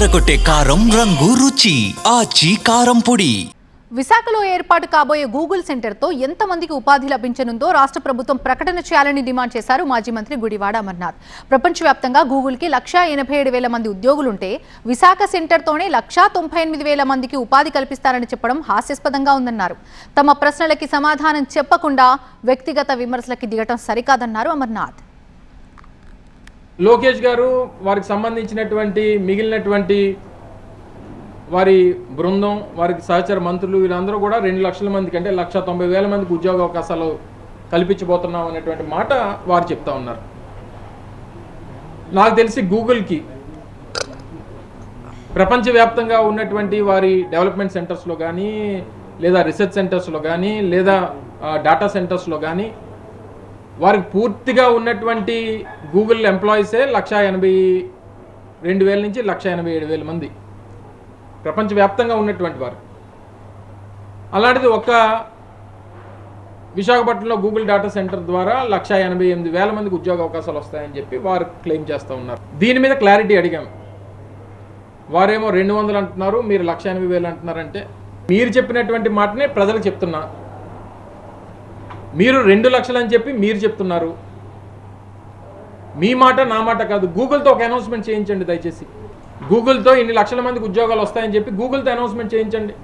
అదరగొట్టే కారం రంగు రుచి. ఆచి కారం పొడి. విశాఖలో ఏర్పాటు కాబోయే గూగుల్ సెంటర్తో ఎంతమందికి ఉపాధి లభించనుందో రాష్ట్ర ప్రభుత్వం ప్రకటన చేయాలని డిమాండ్ చేశారు మాజీ మంత్రి గుడివాడ అమర్నాథ్. ప్రపంచవ్యాప్తంగా గూగుల్కి లక్షా ఎనభై ఏడు వేల మంది ఉద్యోగులుంటే విశాఖ సెంటర్తోనే లక్షా తొంభై ఎనిమిది వేల మందికి ఉపాధి కల్పిస్తారని చెప్పడం హాస్యాస్పదంగా ఉందన్నారు. తమ ప్రశ్నలకి సమాధానం చెప్పకుండా వ్యక్తిగత విమర్శలకి దిగటం సరికాదన్నారు అమర్నాథ్. లోకేష్ గారు వారికి సంబంధించినటువంటి మిగిలినటువంటి వారి బృందం వారికి సహచర మంత్రులు వీళ్ళందరూ కూడా రెండు లక్షల మందికి అంటే లక్ష తొంభై వేల మందికి ఉద్యోగ అవకాశాలు కల్పించబోతున్నాం అనేటువంటి మాట వారు చెప్తా ఉన్నారు. నాకు తెలిసి గూగుల్కి ప్రపంచవ్యాప్తంగా ఉన్నటువంటి వారి డెవలప్మెంట్ సెంటర్స్లో కానీ లేదా రీసెర్చ్ సెంటర్స్లో కానీ లేదా డాటా సెంటర్స్లో కానీ వారికి పూర్తిగా ఉన్నటువంటి గూగుల్ ఎంప్లాయీసే లక్ష ఎనభై రెండు వేల నుంచి లక్ష ఎనభై ఏడు వేల మంది. ప్రపంచవ్యాప్తంగా ఉన్నటువంటి వారు. అలాంటిది ఒక విశాఖపట్నంలో గూగుల్ డేటా సెంటర్ ద్వారా లక్ష ఎనభై ఎనిమిది వేల మందికి ఉద్యోగ అవకాశాలు వస్తాయని చెప్పి వారు క్లెయిమ్ చేస్తూ ఉన్నారు. దీని మీద క్లారిటీ అడిగాం. వారేమో రెండు వందలు అంటున్నారు మీరు లక్ష ఎనభై వేలు అంటున్నారంటే. మీరు చెప్పినటువంటి మాటనే ప్రజలకు చెప్తున్నా. మీరు రెండు లక్షలు అని చెప్పి మీరు చెప్తున్నారు. మీ మాట నా మాట కాదు. గూగుల్తో ఒక అనౌన్స్మెంట్ చేయించండి దయచేసి. గూగుల్తో ఇన్ని లక్షల మందికి ఉద్యోగాలు వస్తాయని చెప్పి గూగుల్తో అనౌన్స్మెంట్ చేయించండి.